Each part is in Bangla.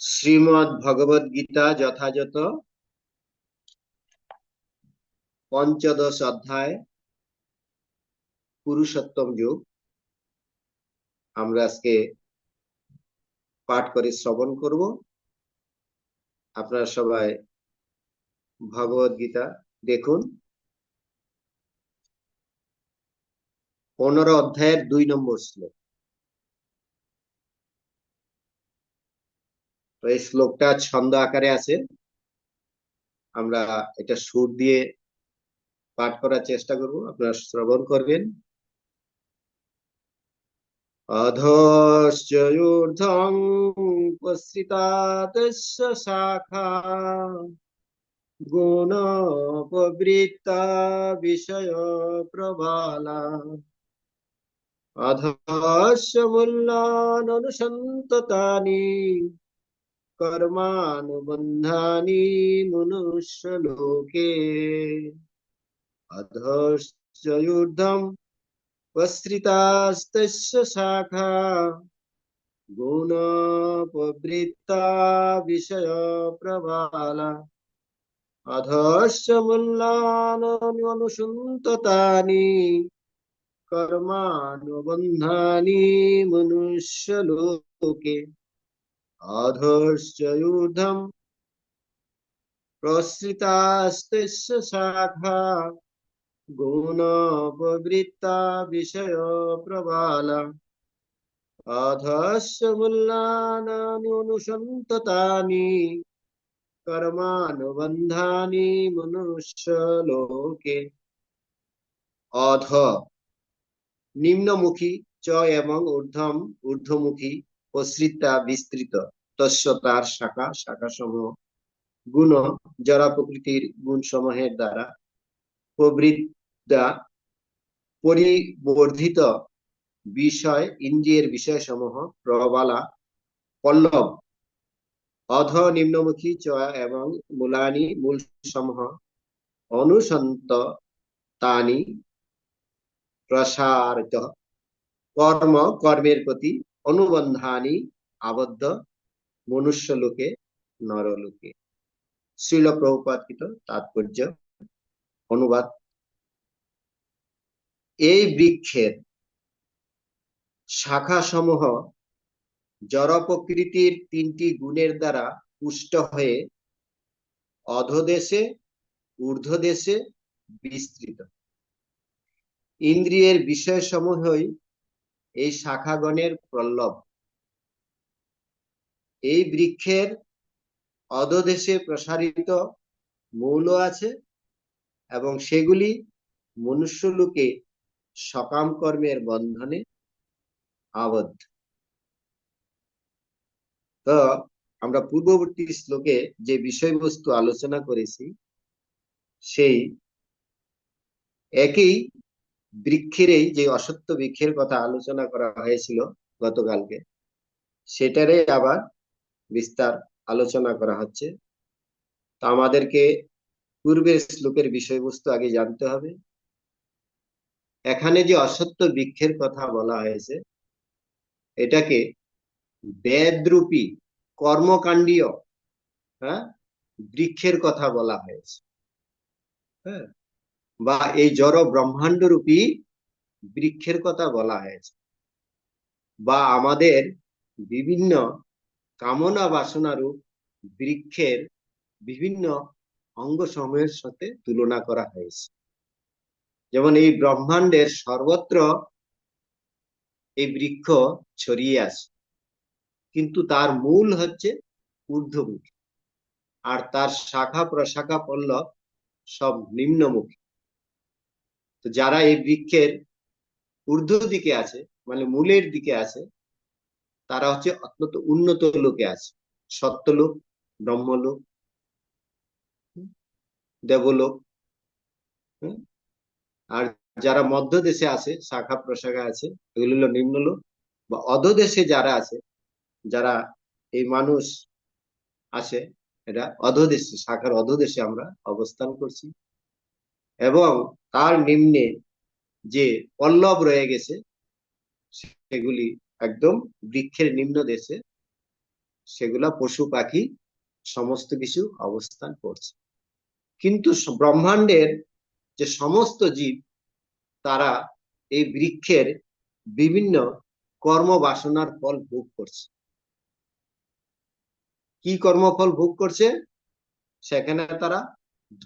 শ্রীমদ ভগবদ গীতা যথাযথ পঞ্চদশ অধ্যায়, পুরুষোত্তম যুগ। আমরা আজকে পাঠ করে শ্রবণ করব। আপনারা সবাই ভগবদ গীতা দেখুন। পনেরো অধ্যায়ের দুই নম্বর শ্লোক। তো এই শ্লোকটা ছন্দ আকারে আছে। আমরা এটা সুর দিয়ে পাঠ করার চেষ্টা করব। আপনারা শ্রবণ করবেন। অধশ্চূর্ধ্বং পশ্রিতাদস্য শাখা গুণোপবৃত্তা বিষয় প্রবালা। অধস্য মূল্যাননুসন্ততানি कर्मानुबन्धानि मनुष्यलोके अधश्चयूर्धम् पश्रितास्तस्य शाखा गुणोपवृत्ता विषयप्रबाला अधश्च मूल्याननुसन्ततानि कर्मानुबन्धानि मनुष्यलोके अधश्चयूर्धम् प्रसृतास्तस्य शाखा गुणोपवृत्ता विषय प्रबाला अधस्य मूल्यानानुसन्ततानि कर्मानुबन्धानि মনুষ্যলোকে অধ নিম্নমুখী চ এবং ঊর্ধ্বম ঊর্ধ্বমুখী প্রসৃতা বিস্তৃত। তস্য তার শাখা শাখা সমূহ গুণ জরা প্রকৃতির গুণ সমূহের দ্বারা প্রবৃদ্ধা পরিবর্ধিত বিষয়, ইন্দ্রিয়ের বিষয় সমূহ প্রবালা, পল্লব, অধ, নিম্নমুখী, চয়া এবং মূলানি মূল সমূহ অনুসন্ত, তানি, প্রসারিত, কর্ম, কর্মের প্রতি অনুবন্ধানি আবদ্ধ মনুষ্য লোকে নরলোকে। শ্রীল প্রভুপাতকৃত তাৎপর্য অনুবাদ। এই বৃক্ষের শাখা সমূহ জড় প্রকৃতির তিনটি গুণের দ্বারা পুষ্ট হয়ে অধদেশে, ঊর্ধ্বদেশে বিস্তৃত। ইন্দ্রিয়ের বিষয় সমূহই এই শাখাগণের প্রল্লব এই বৃক্ষের অধদেশে প্রসারিত মৌল আছে এবং সেগুলি মনুষ্যলোকে সকাম কর্মের বন্ধনে আবদ্ধ। তো আমরা পূর্ববর্তী শ্লোকে যে বিষয়বস্তু আলোচনা করেছি, সেই একই বৃক্ষেরই যে অসত্য বৃক্ষের কথা আলোচনা করা হয়েছিল গতকালকে, সেটারে আবার বিস্তার আলোচনা করা হচ্ছে। তা আমাদেরকে পূর্বের শ্লোকের বিষয়বস্তু আগে জানতে হবে। এখানে যে অসত্য বৃক্ষের কথা বলা হয়েছে, এটাকে বেদরূপী, কর্মকাণ্ডীয় হ্যাঁ বৃক্ষের কথা বলা হয়েছে। হ্যাঁ বা এই জড় ব্রহ্মাণ্ড রূপী বৃক্ষের কথা বলা হয়েছে। বা আমাদের বিভিন্ন কামনা বাসনা রূপ বৃক্ষের বিভিন্ন অঙ্গ সমূহের সাথে তুলনা করা হয়েছে। যেমন এই ব্রহ্মাণ্ডের সর্বত্র এই বৃক্ষ ছড়িয়ে আছে, কিন্তু তার মূল হচ্ছে ঊর্ধ্বমুখী। আর তার শাখা প্রশাখা পল্লব সব নিম্নমুখী। তো যারা এই বৃক্ষের ঊর্ধ্ব দিকে আছে মানে মূলের দিকে আছে, তারা হচ্ছে অত্যন্ত উন্নত লোকে আছে। সত্যলোক ব্রহ্মলোক দেবলোক আর যারা মধ্য দেশে আছে, শাখা প্রশাখা আছে, এগুলো হলো নিম্নলোক বা অধদেশে যারা আছে, যারা এই মানুষ আছে এটা অধদেশে শাখার অধদেশে আমরা অবস্থান করছি। এবং তার নিম্নে যে পল্লব রয়ে গেছে, সেগুলি একদম বৃক্ষের নিম্ন দেশে, সেগুলা পশু পাখি সমস্ত কিছু অবস্থান করছে। কিন্তু ব্রহ্মাণ্ডের যে সমস্ত জীব, তারা এই বৃক্ষের বিভিন্ন কর্ম বাসনার ফল ভোগ করছে। কি কর্মফল ভোগ করছে? সেখানে তারা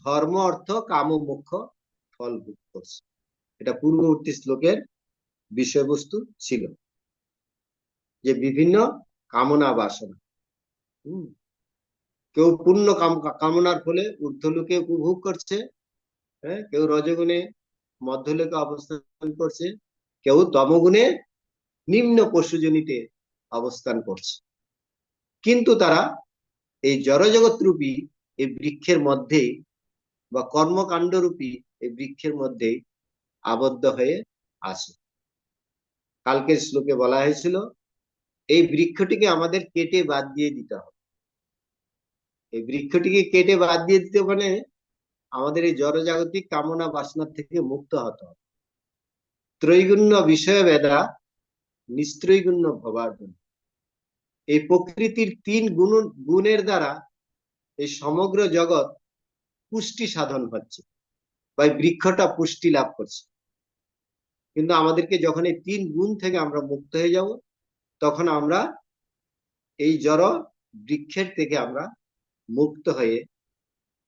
ধর্ম, অর্থ কাম মোক্ষ ফল ভোগ করছে। এটা পূর্ববর্তী শ্লোকের বিষয়বস্তু ছিল। যে বিভিন্ন কামনা বাসনা কেউ পূর্ণ কামনার ফলে ঊর্ধ্বলোকে উপভোগ করছে হ্যাঁ কেউ রজগুণে মধ্যলোকে অবস্থান করছে, কেউ তমগুণে নিম্ন পশুজনিতে অবস্থান করছে। কিন্তু তারা এই জড়জগৎ রূপী এই বৃক্ষের মধ্যেই বা কর্মকাণ্ড রূপী এই বৃক্ষের মধ্যেই আবদ্ধ হয়ে আছে। কালকের শ্লোকে বলা হয়েছিল, এই বৃক্ষটিকে আমাদের কেটে বাদ দিয়ে দিতে হবে। এই বৃক্ষটিকে কেটে বাদ দিয়ে দিতে মানে আমাদের এই জড়জাগতিক কামনা বাসনা থেকে মুক্ত হতে হবে। ত্রৈগুণ্য বিষয় বেদা নিস্ত্রৈগুণ্য ভবার্জন। এই প্রকৃতির তিন গুণ গুণের দ্বারা এই সমগ্র জগৎ পুষ্টি সাধন হচ্ছে। বা বৃক্ষটা পুষ্টি লাভ করছে। কিন্তু আমাদেরকে যখন এই তিন গুণ থেকে আমরা মুক্ত হয়ে যাব, তখন আমরা এই জড় বৃক্ষের থেকে আমরা মুক্ত হয়ে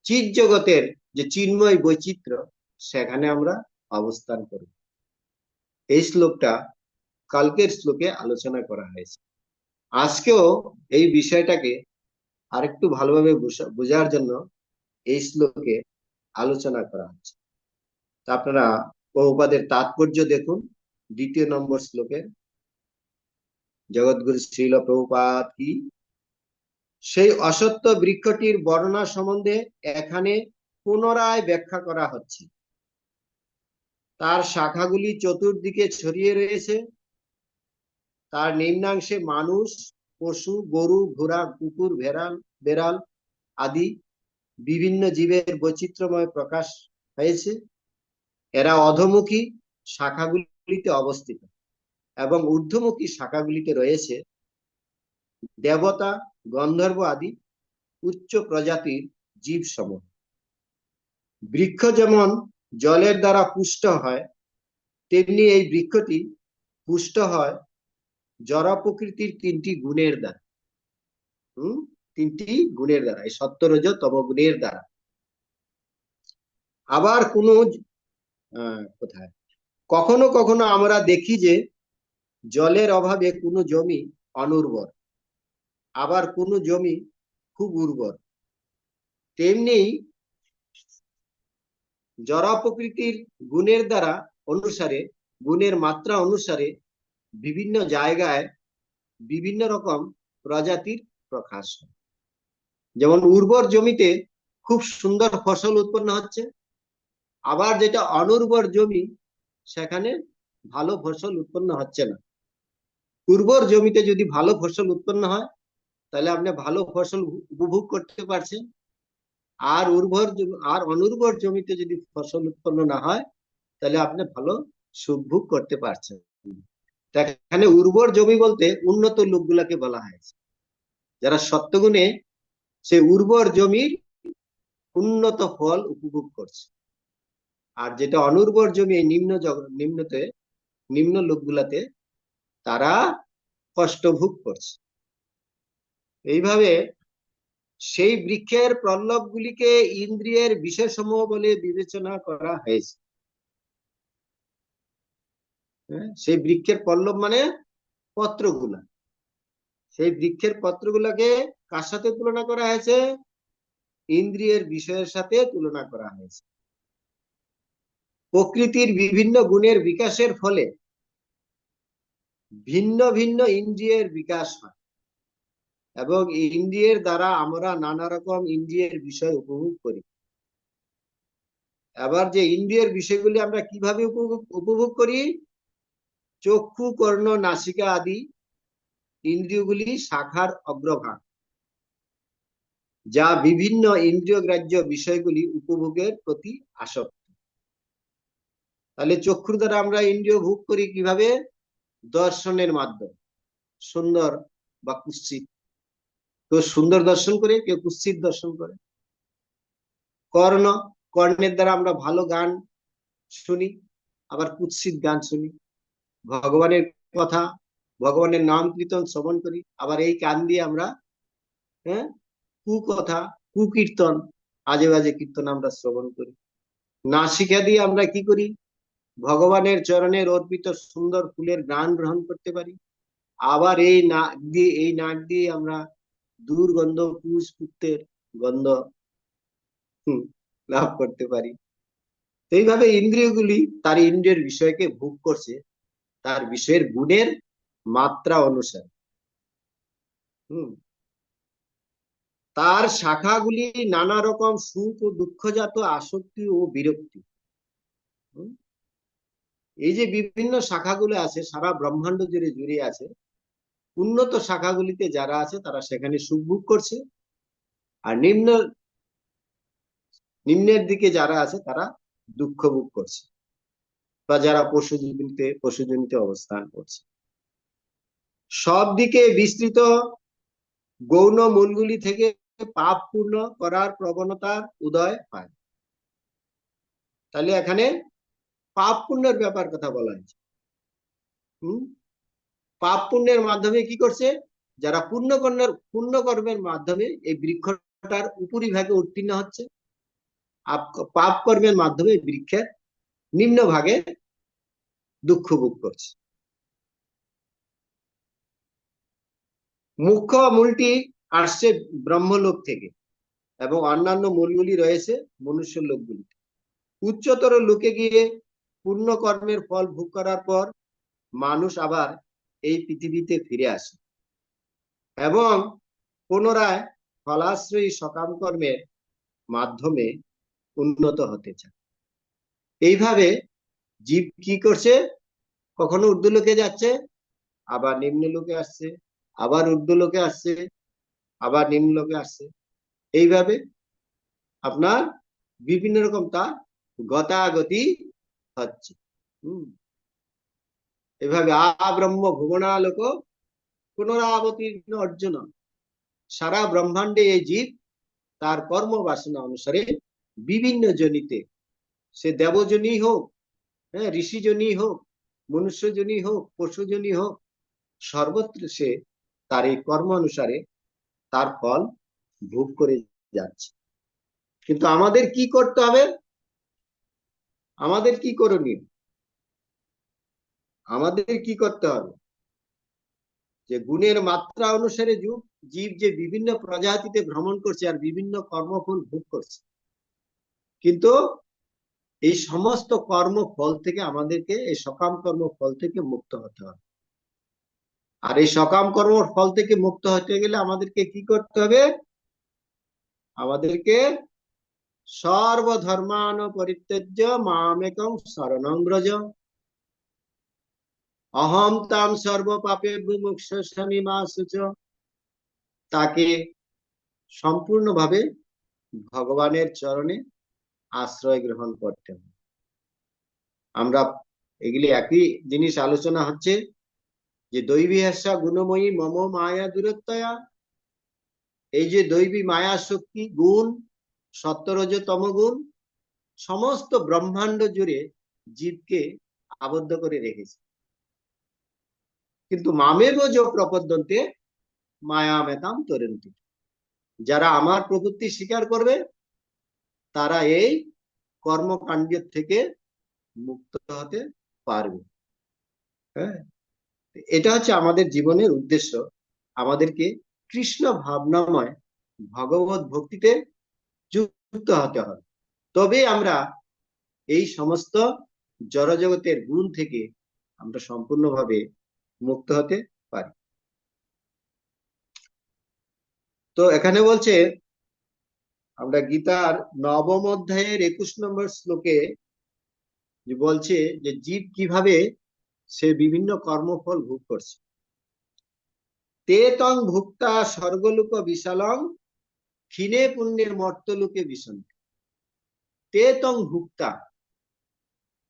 চির জগতের যে চিন্ময় বৈচিত্র্য, সেখানে আমরা অবস্থান করব। এই শ্লোকটা কালকের শ্লোকে আলোচনা করা হয়েছে। আজকেও এই বিষয়টাকে আরেকটু ভালোভাবে বুঝা- বোঝার জন্য এই শ্লোকে আলোচনা করা হচ্ছে। তা আপনারা বহুপাদের তাৎপর্য দেখুন। দ্বিতীয় নম্বর শ্লোকে জগৎগুরু শ্রীল প্রভুপাদ কি? সেই অসত্য বৃক্ষটির বর্ণনা সম্বন্ধে এখানে পুনরায় ব্যাখ্যা করা হচ্ছে। তার শাখাগুলি চতুর্দিকে ছড়িয়ে রয়েছে। তার নিম্নাংশে মানুষ, পশু, গরু, ঘোড়া, কুকুর, ভেড়াল, বেড়াল আদি বিভিন্ন জীবের বৈচিত্র্যময় প্রকাশ হয়েছে। এরা অধমুখী শাখাগুলিতে অবস্থিত এবং ঊর্ধ্বমুখী শাখাগুলিতে রয়েছে। দেবতা, গন্ধর্ব আদি উচ্চ প্রজাতির জীব সমূহ বৃক্ষ যেমন জলের দ্বারা পুষ্ট হয়, তেমনি এই বৃক্ষটি পুষ্ট হয় জড় প্রকৃতির তিনটি গুণের দ্বারা। হম? তিনটি গুণের দ্বারা, এই সত্যরজ তম গুণের দ্বারা। আবার কোন কোথায়? কখনো কখনো আমরা দেখি যে, জলের অভাবে কোনো জমি অনুর্বর, আবার কোনো জমি খুব উর্বর। তেমনি জড় প্রকৃতির গুণের দ্বারা অনুসারে, গুণের মাত্রা অনুসারে বিভিন্ন জায়গায় বিভিন্ন রকম প্রজাতির প্রকাশ হয়। যেমন উর্বর জমিতে খুব সুন্দর ফসল উৎপন্ন হচ্ছে, আবার যেটা অনুর্বর জমি সেখানে ভালো ফসল উৎপন্ন হচ্ছে না। উর্বর জমিতে যদি ভালো ফসল উৎপন্ন হয়, তাহলে আপনি ভালো ফসল উপভোগ করতে পারছেন। আর উর্বর আর অনুর্বর জমিতে যদি ফসল উৎপন্ন না হয়, তাহলে আপনি ভালো সুভোগ করতে পারছেন। এখানে উর্বর জমি বলতে উন্নত লোকগুলাকে বলা হয়েছে। যারা সত্যগুণে সে উর্বর জমির উন্নত ফল উপভোগ করছে। আর যেটা অনুর্বর জমি এই নিম্ন নিম্নতে নিম্ন লোকগুলাতে তারা কষ্ট ভোগ করছে। এইভাবে সেই বৃক্ষের প্রল্লব গুলিকে ইন্দ্রিয়ের বিষয়সমূহ বলে বিবেচনা করা হয়েছে। হ্যাঁ, সেই বৃক্ষের পল্লব মানে পত্রগুলা। সেই বৃক্ষের পত্রগুলাকে কার সাথে তুলনা করা হয়েছে? ইন্দ্রিয়ের বিষয়ের সাথে তুলনা করা হয়েছে। প্রকৃতির বিভিন্ন গুণের বিকাশের ফলে ভিন্ন ভিন্ন ইন্দ্রিয়ের বিকাশ হয় এবং ইন্দ্রিয়ের দ্বারা আমরা নানা রকম ইন্দ্রিয়ের বিষয় উপভোগ করি। আবার যে ইন্দ্রিয়ের বিষয়গুলি আমরা কীভাবে উপভোগ উপভোগ করি? চক্ষু, কর্ণ, নাসিকা আদি ইন্দ্রিয়গুলি শাখার অগ্রভাগ, যা বিভিন্ন ইন্দ্রিয় গ্রাহ্য বিষয়গুলি উপভোগের প্রতি আসক্ত। তাহলে চক্ষুর দ্বারা আমরা ইন্দ্রিয় ভোগ করি কীভাবে? দর্শনের মাধ্যমে। সুন্দর বা কুৎসিত। কেউ সুন্দর দর্শন করে, কেউ কুৎসিত দর্শন করে। কর্ণ, কর্ণের দ্বারা আমরা ভালো গান শুনি, আবার কুৎসিত গান শুনি। ভগবানের কথা ভগবানের নাম কীর্তন শ্রবণ করি। আবার এই কান দিয়ে আমরা হ্যাঁ কুকথা, কুকীর্তন, আজে বাজে কীর্তন আমরা শ্রবণ করি। নাসিকা দিয়ে আমরা কি করি? ভগবানের চরণের অর্পিত সুন্দর ফুলের গান গ্রহণ করতে পারি। আবার এই নাক দিয়ে, এই নাক দিয়ে আমরা দুর্গন্ধ পুষ পুত্রের গন্ধ লাভ করতে পারি। এইভাবে ইন্দ্রিয়গুলি তার ইন্দ্রিয়ের বিষয়কে ভোগ করছে। তার বিষয়ের গুণের মাত্রা অনুসারে। হম? তার শাখাগুলি নানা রকম সুখ ও দুঃখজাত আসক্তি ও বিরক্তি। এই যে বিভিন্ন শাখাগুলো আছে, সারা ব্রহ্মাণ্ড জুড়ে জুড়ে আছে, উন্নত শাখাগুলিতে যারা আছে, তারা সেখানে সুখ ভোগ করছে। আর নিম্ন, নিম্নের দিকে যারা আছে, তারা দুঃখ ভোগ করছে। বা যারা পশুজনিতে পশুজনিতে অবস্থান করছে। সব দিকে বিস্তৃত, গৌণ মূলগুলি থেকে পাপ পূর্ণ করার প্রবণতার উদয় হয়। তাহলে এখানে পাপ পুণ্যের ব্যাপার কথা বলা হয়েছে। হম? পাপ পুণ্যের মাধ্যমে কি করছে? যারা পুণ্য কর্মের পুণ্য কর্মের মাধ্যমে এই বৃক্ষটার উপরিভাগে উত্তীর্ণ হচ্ছে। পাপ কর্মের মাধ্যমে বৃক্ষের নিম্ন ভাগে দুঃখ ভোগ করছে। মুখ্য মূলটি আসছে ব্রহ্মলোক থেকে এবং অন্যান্য মূলগুলি রয়েছে মনুষ্য লোকগুলিতে। উচ্চতর লোকে গিয়ে পূর্ণ কর্মের ফল ভোগ করার পর মানুষ আবার এই পৃথিবীতে ফিরে আসে এবং পুনরায় ফলাশ্রয়ী সকাম কর্মের মাধ্যমে উন্নত হতে চায়। এইভাবে জীব কি করছে? কখনো ঊর্ধ্ব লোকে যাচ্ছে, আবার নিম্ন লোকে আসছে। আবার ঊর্ধ্ব লোকে আসছে, আবার নিম্ন লোকে আসছে। এইভাবে আপনার বিভিন্ন রকম তার গতাগতি হচ্ছে। এভাবে আব্রহ্ম ভুবনালোক পুনরাবতীর্ণ অর্জুন সারা ব্রহ্মাণ্ডে এই জীব তার কর্ম বাসনা অনুসারে বিভিন্ন জনিতে, সে দেবজনী হোক হ্যাঁ ঋষিজনী হোক মনুষ্যজনী হোক পশুজনী হোক, সর্বত্র সে তার এই কর্ম অনুসারে তার ফল ভোগ করে যাচ্ছে। কিন্তু আমাদের কি করতে হবে? আমাদের কি করণীয়? আমাদের কি করতে হবে? যে গুণের মাত্রা অনুসারে যুগ, জীব যে বিভিন্ন প্রজাতিতে ভ্রমণ করছে আর বিভিন্ন কর্মফল ভোগ করছে। কিন্তু এই সমস্ত কর্ম ফল থেকে আমাদেরকে, এই সকাম কর্ম ফল থেকে মুক্ত হতে হবে। আর এই সকাম কর্ম ফল থেকে মুক্ত হতে গেলে আমাদেরকে কি করতে হবে? আমাদেরকে সর্বধর্মান পরিত্যজ্য মামেকম শরণং ব্রজ। অহম তাম সর্ব পাপে মুক্ষ তাকে সম্পূর্ণভাবে ভগবানের চরণে আশ্রয় গ্রহণ করতে হবে। আমরা এগুলি একই জিনিস আলোচনা হচ্ছে। যে দৈবী হাসা গুণময়ী মম মায়া দূরত্বয়া। এই যে দৈবী মায়া শক্তি, গুণ সত্যরজ গুণ সমস্ত ব্রহ্মাণ্ড জুড়ে জীবকে আবদ্ধ করে রেখেছে। কিন্তু মামের যে প্রপদ্যন্তে, মায়া মেতাম তরন্তি। যারা আমার প্রবৃত্তি স্বীকার করবে, তারা এই কর্মকাণ্ডের থেকে মুক্ত হতে পারবে। হ্যাঁ? এটা হচ্ছে আমাদের জীবনের উদ্দেশ্য। আমাদেরকে কৃষ্ণ ভাবনাময় ভগবত ভক্তিতে যুক্ত হতে হবে। তবে আমরা এই সমস্ত জড়জগতের গুণ থেকে আমরা সম্পূর্ণভাবে মুক্ত হতে পারি। তো এখানে বলছে, আমরা গীতার নবম অধ্যায়ের একুশ নম্বর শ্লোকে বলছে যে জীব কীভাবে সে বিভিন্ন কর্মফল ভোগ করছে। তে তং ভুক্তা স্বর্গলোক বিশালং, ক্ষীণে পুণ্যের মর্তলোকে ভীষণ তে তং ভুক্তা,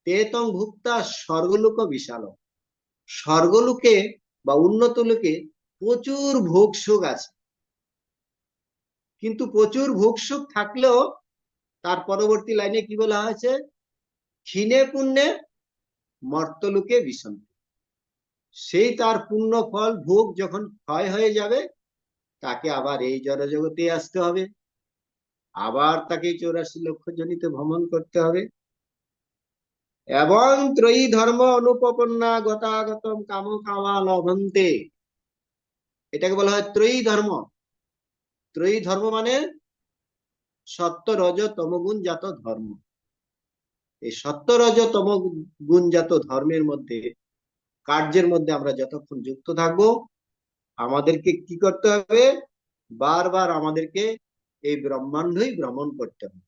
তে তং ভুক্তা স্বর্গলোক বিশাল। স্বর্গলোকে বা উন্নত লোকে প্রচুর ভোগ সুখ আছে। কিন্তু প্রচুর ভোগ সুখ থাকলেও তার পরবর্তী লাইনে কি বলা হয়েছে? ক্ষীণে পুণ্যে মর্তলোকে বিশান্তি সেই তার পুণ্য ফল ভোগ যখন ক্ষয় হয়ে যাবে, তাকে আবার এই জড়জগতে আসতে হবে। আবার তাকে চৌরাশি লক্ষ জনিত ভ্রমণ করতে হবে। এবং ত্রয়ী ধর্ম অনুপপন্না গতাগতম কাম কামা লভন্তে। এটাকে বলা হয় ত্রয়ী ধর্ম। ত্রয়ী ধর্ম মানে সত্য, রজ, তমগুণ জাত ধর্ম। এই সত্য রজ তম গুণজাত ধর্মের মধ্যে, কার্যের মধ্যে আমরা যতক্ষণ যুক্ত থাকব, আমাদেরকে কি করতে হবে? বারবার আমাদেরকে এই ব্রহ্মাণ্ডই ভ্রমণ করতে হবে।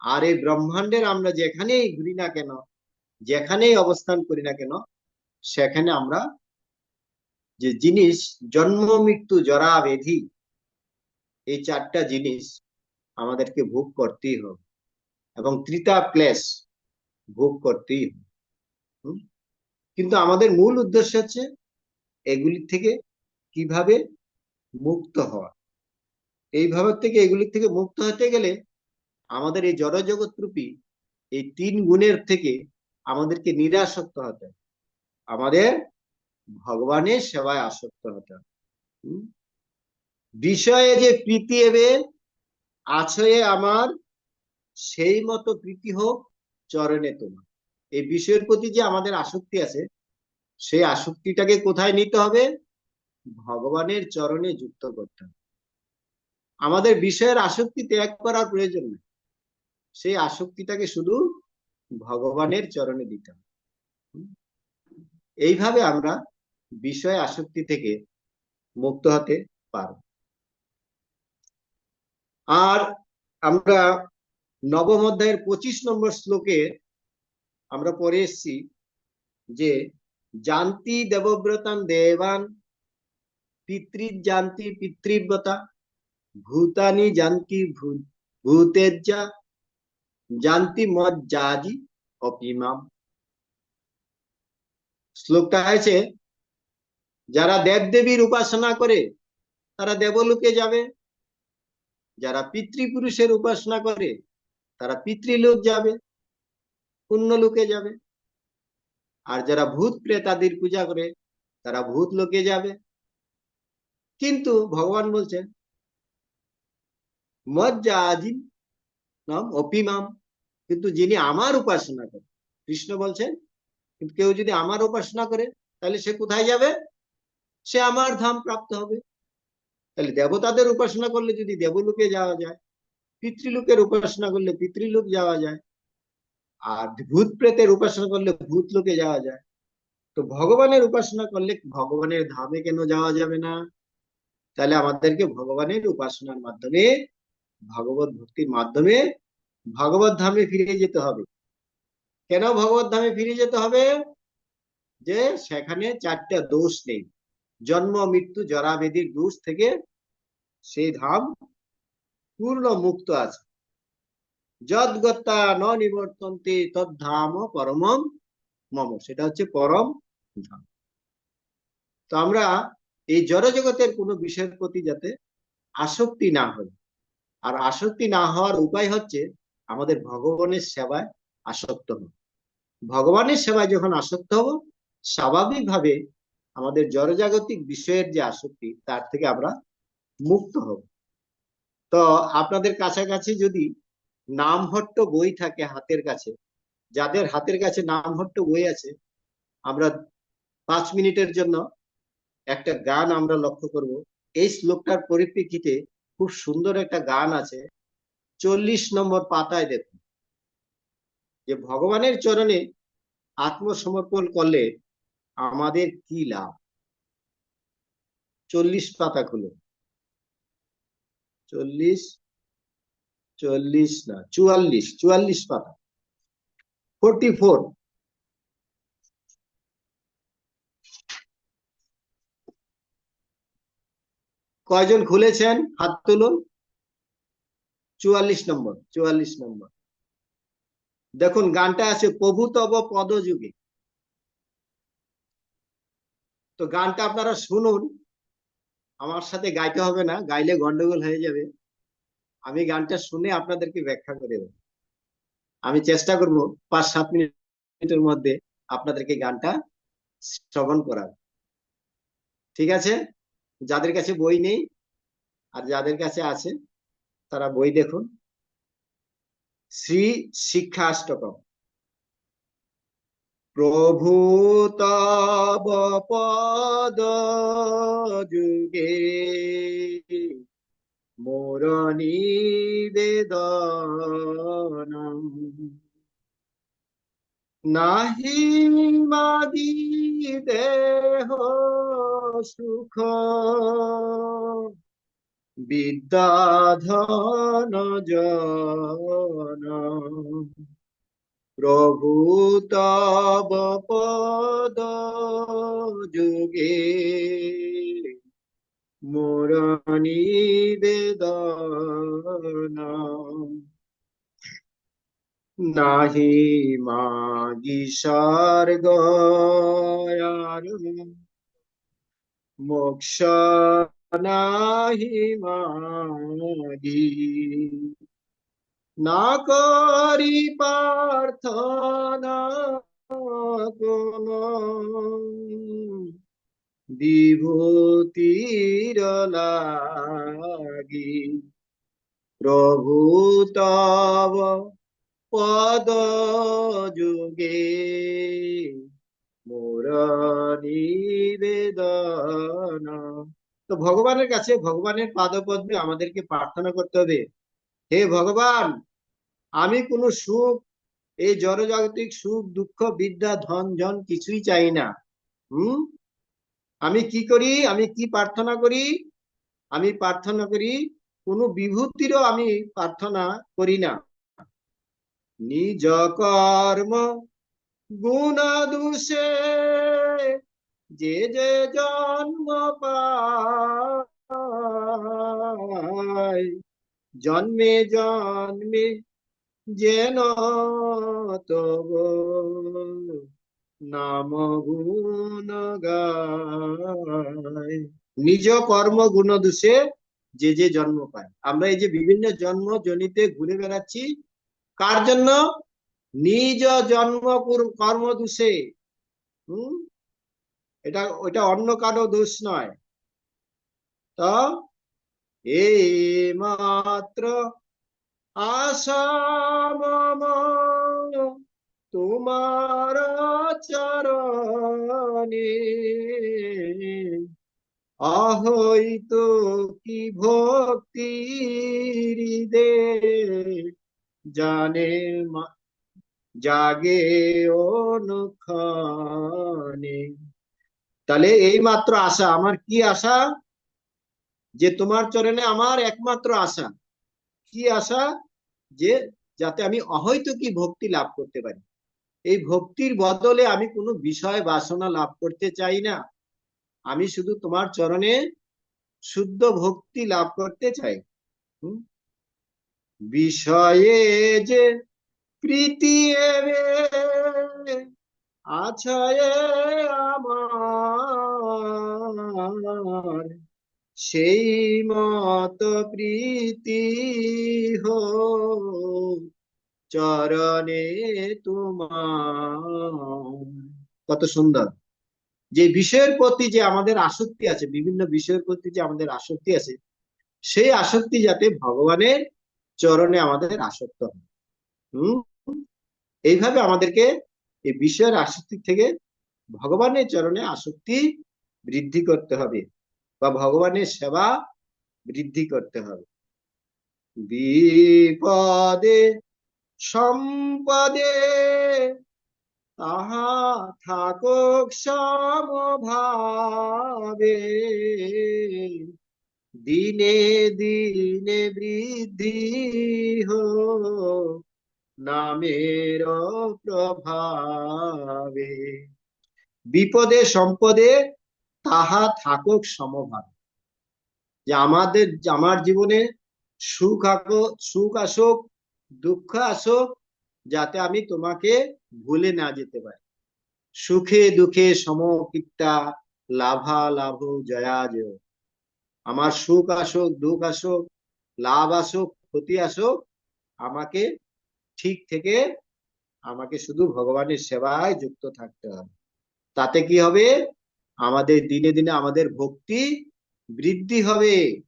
আর এই ব্রহ্মাণ্ডের আমরা যেখানেই ঘুরি না কেন, যেখানেই অবস্থান করি না কেন, সেখানে আমরা যে জিনিস, জন্ম, মৃত্যু, জরা, বেধি, এই চারটা জিনিস আমাদেরকে ভোগ করতেই হবে। এবং ত্রিতা ক্লেশ ভোগ করতেই হবে। কিন্তু আমাদের মূল উদ্দেশ্য হচ্ছে এগুলি থেকে কীভাবে মুক্ত হওয়া। এইভাবে থেকে এগুলির থেকে মুক্ত হতে গেলে আমাদের এই জড়জগৎ রূপী এই তিন গুণের থেকে আমাদেরকে নিরাসক্ত হতে আমাদের ভগবানের সেবায় আসক্ত হতে বিষয়ে যে প্রীতি এবে আছে আমার সেই মতো প্রীতি হোক চরণে তোমার। এই বিষয়ের প্রতি যে আমাদের আসক্তি আছে, সেই আসক্তিটাকে কোথায় নিতে হবে? ভগবানের চরণে যুক্ত করতে হবে। আমাদের বিষয়ের আসক্তি ত্যাগ করার প্রয়োজন নেই। সেই আসক্তিটাকে শুধু ভগবানের চরণে দিতে হবে। এইভাবে আমরা বিষয় আসক্তি থেকে মুক্ত হতে পারব। আর আমরা নবম অধ্যায়ের পঁচিশ নম্বর শ্লোকে আমরা পরে এসছি যে, জানতি দেবব্রতান দেবান পিতৃ জানতি পিতৃব্রতা, ভূতানি জানতি ভূতেজ্জা, জানতি মজ্জাজি অপিমাম শ্লোকটা আছে, যারা দেবদেবীর উপাসনা করে, তারা দেবলোকে যাবে। যারা পিতৃপুরুষের উপাসনা করে তারা পিতৃলোক যাবে লোকে যাবে। আর যারা ভূত প্রেতাদির পূজা করে, তারা ভূত লোকে যাবে। কিন্তু ভগবান বলছেন মজ্জা আজিন নাম অপিমাম। কিন্তু যিনি আমার উপাসনা করে কৃষ্ণ বলছেন, কিন্তু কেউ যদি আমার উপাসনা করে, তাহলে সে কোথায় যাবে? সে আমার ধাম প্রাপ্ত হবে। তাহলে দেবতাদের উপাসনা করলে যদি দেবলোকে যাওয়া যায় পিতৃলোকের উপাসনা করলে পিতৃলোক যাওয়া যায়। আর ভূত প্রেতের উপাসনা করলে ভূত লোকে যাওয়া যায়। তো ভগবানের উপাসনা করলে ভগবানের ধামে কেন যাওয়া যাবে না? তাহলে আমাদেরকে ভগবানের উপাসনার মাধ্যমে, ভগবত ভক্তির মাধ্যমে ভগবত ধামে ফিরে যেতে হবে। কেন ভগবত ধামে ফিরে যেতে হবে? যে সেখানে চারটা দোষ নেই। জন্ম, মৃত্যু, জরাবেদির দোষ থেকে সেই ধাম পূর্ণ মুক্ত আছে যদ্গতা ন নিবর্তন্তে তদ্ধাম পরমম মম সেটা হচ্ছে পরম ধাম। তো আমরা এই জড়জগতের কোনো বিষয়ের প্রতি যাতে আসক্তি না হয় আর আসক্তি না হওয়ার উপায় হচ্ছে আমাদের ভগবানের সেবায় আসক্ত হব ভগবানের সেবায় যখন আসক্ত হব, স্বাভাবিকভাবে আমাদের জড়জাগতিক বিষয়ের যে আসক্তি, তার থেকে আমরা মুক্ত হব। তো আপনাদের কাছাকাছি যদি নামহট্ট বই থাকে হাতের কাছে, যাদের হাতের কাছে নামহট্ট বই আছে, আমরা পাঁচ মিনিটের জন্য একটা গান আমরা লক্ষ্য করব। এই শ্লোকটার পরিপ্রেক্ষিতে খুব সুন্দর একটা গান আছে। চল্লিশ নম্বর পাতায় দেখুন। যে ভগবানের চরণে আত্মসমর্পণ করলে আমাদের কি লাভ? চল্লিশ পাতা খুলে। চল্লিশ চল্লিশ না, চুয়াল্লিশ চুয়াল্লিশ পাতা। ফোরটি ফোর কয়জন খুলেছেন? হাত তুলুন। চুয়াল্লিশ নম্বর চুয়াল্লিশ নম্বর। দেখুন, গানটা আছে, প্রভু তব পদযুগে। তো গানটা আপনারা শুনুন। আমার সাথে গাইতে হবে না, গাইলে গন্ডগোল হয়ে যাবে। আমি গানটা শুনে আপনাদেরকে ব্যাখ্যা করে দেব। আমি চেষ্টা করব পাঁচ সাত মিনিটের মধ্যে আপনাদেরকে গানটা শ্রবণ করার। ঠিক আছে? যাদের কাছে বই নেই আর যাদের কাছে আছে, তারা বই দেখুন। শ্রী শিক্ষাষ্টকম। প্রভু তব পদ যুগে মোর নিবেদন নাহি মাদি দেহ সুখ বিদ্যাধন জন প্রভু তব পদ যুগে মোর নাহি মাগি স্বর্গ মোক্ষ নাহি মাগি না করি প্রার্থনা কোন। বিভূতির লাগি প্রভু তব পদ যুগে মোর নিবেদন। তো ভগবানের কাছে ভগবানের পাদপদ্মে আমাদেরকে প্রার্থনা করতে হবে। হে ভগবান আমি কোনো সুখ, এই জড়জাগতিক সুখ, দুঃখ, বিদ্যা, ধন জন কিছুই চাই না। হুম? আমি কি করি? আমি কি প্রার্থনা করি? আমি প্রার্থনা করি, কোনো বিভূতিরও আমি প্রার্থনা করি না। নিজ কর্ম গুণ দোষে যে যে জন্ম পায়, জন্মে জন্মে যেন তব নাম গুণ গায়। নিজ কর্ম গুণ দোষে যে যে জন্ম পায়। আমরা এই যে বিভিন্ন জন্ম জনিতে ঘুরে বেড়াচ্ছি, কার জন্য? নিজ জন্ম কর্ম দোষে। হম? এটা, ওইটা অন্য কারও দোষ নয়। তো এই মাত্র আশা মম, তোমার চরণে অহৈত কি ভক্তি দে জানে জাগে অনুক্ষণে তাহলে এই মাত্র আশা, আমার কি আশা? যে তোমার চরণে আমার একমাত্র আশা। কি আশা? যে যাতে আমি অহৈত কি ভক্তি লাভ করতে পারি। এই ভক্তির বদলে আমি কোনো বিষয় বাসনা লাভ করতে চাই না। আমি শুধু তোমার চরণে শুদ্ধ ভক্তি লাভ করতে চাই। বিষয়ে যে প্রীতি আছয় আমার সেই মত প্রীতি হো, চরণে তোমার। কত সুন্দর। যে বিষয়ের প্রতি যে আমাদের আসক্তি আছে, বিভিন্ন বিষয়ের প্রতি যে আমাদের আসক্তি আছে, সেই আসক্তি যাতে ভগবানের চরণে আমাদের আসক্ত হয়। হম? এইভাবে আমাদেরকে এই বিষয়ের আসক্তি থেকে ভগবানের চরণে আসক্তি বৃদ্ধি করতে হবে। বা ভগবানের সেবা বৃদ্ধি করতে হবে। বিপদে, সম্পদে তাহা থাকুক সমভাবে। দিনে দিনে বৃদ্ধি হো নামের প্রভাবে। বিপদে, সম্পদে তাহা থাকুক সমভাব যে আমাদের, আমার জীবনে সুখ সুখ আসুক, দুঃখ আসুক, যাতে আমি তোমাকে ভুলে না যেতে পারি। সুখে দুঃখে সমকিত্তা লাভা লাভ জয়া জয়। আমার সুখ আসুক, দুঃখ আসুক, লাভ আসুক, ক্ষতি আসুক, আমাকে ঠিক থেকে আমাকে শুধু ভগবানের সেবায় যুক্ত থাকতে হবে। তাতে কি হবে? আমাদের দিনে দিনে আমাদের ভক্তি বৃদ্ধি হবে।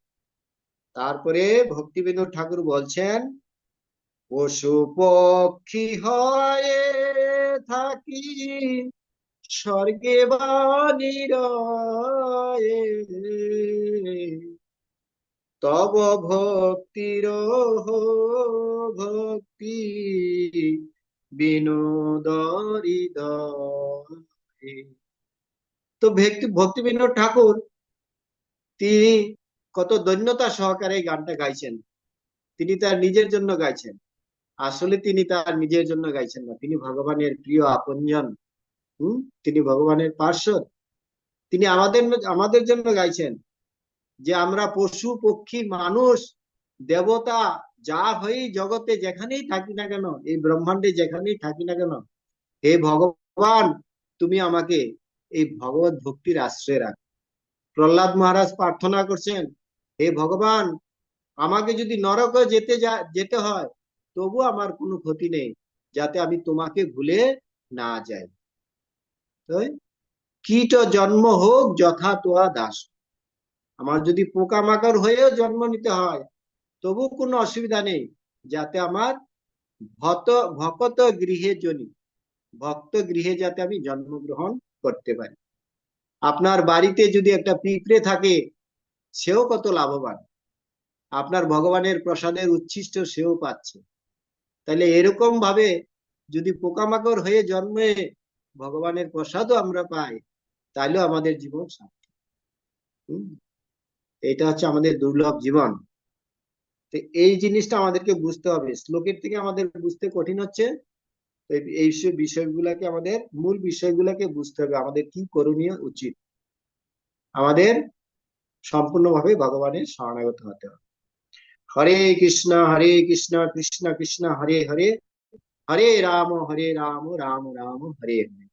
তারপরে ভক্তি বিনোদ ঠাকুর বলছেন, পশু পক্ষী হয়ে থাকি, স্বর্গে তব ভক্তির ভক্তি বিনোদরিদয়ে তো ভক্তি ভক্তি বিনোদ ঠাকুর, তিনি কত দৈন্যতা সহকারে এই গানটা গাইছেন। তিনি তার নিজের জন্য গাইছেন। আসলে তিনি তার নিজের জন্য গাইছেন না। তিনি ভগবানের প্রিয় আপনজন। হম? তিনি ভগবানের পার্শ্বদ। তিনি আমাদের আমাদের জন্য গাইছেন যে আমরা পশু, পক্ষী, মানুষ, দেবতা, যা হই জগতে যেখানেই থাকি না কেন, এই ব্রহ্মাণ্ডে যেখানেই থাকি না কেন, হে ভগবান, তুমি আমাকে এই ভগবত ভক্তির আশ্রয় রাখ। প্রহ্লাদ মহারাজ প্রার্থনা করছেন, হে ভগবান, আমাকে যদি নরকে যেতে যা, যেতে হয়, তবু আমার কোনো ক্ষতি নেই, যাতে আমি তোমাকে ভুলে না যাই। কীট জন্ম হোক, যথা তোয়া দাস। আমার যদি পোকামাকড় হয়েও জন্ম নিতে হয়, তবু কোনো অসুবিধা নেই, যাতে আমার ভত, ভকত গৃহে জনি। ভক্ত গৃহে যাতে আমি জন্মগ্রহণ করতে পারি। আপনার বাড়িতে যদি একটা পিঁপড়ে থাকে, সেও কত লাভবান। আপনার ভগবানের প্রসাদের উচ্ছিষ্ট সেও পাচ্ছে। তাহলে এরকম ভাবে যদি পোকামাকড় হয়ে জন্মে ভগবানের প্রসাদও আমরা পাই তাহলেও আমাদের জীবন সার্থক। এটা হচ্ছে আমাদের দুর্লভ জীবন। তো এই জিনিসটা আমাদেরকে বুঝতে হবে। শ্লোকের থেকে আমাদের বুঝতে কঠিন হচ্ছে। এই বিষয়গুলাকে আমাদের মূল বিষয়গুলাকে বুঝতে হবে, আমাদের কি করণীয় উচিত? আমাদের সম্পূর্ণভাবে ভগবানের শরণাগত হতে হবে। হরে কৃষ্ণ হরে কৃষ্ণ কৃষ্ণ কৃষ্ণ, হরে হরে হরে রাম হরে রাম রাম রাম, হরে হরে।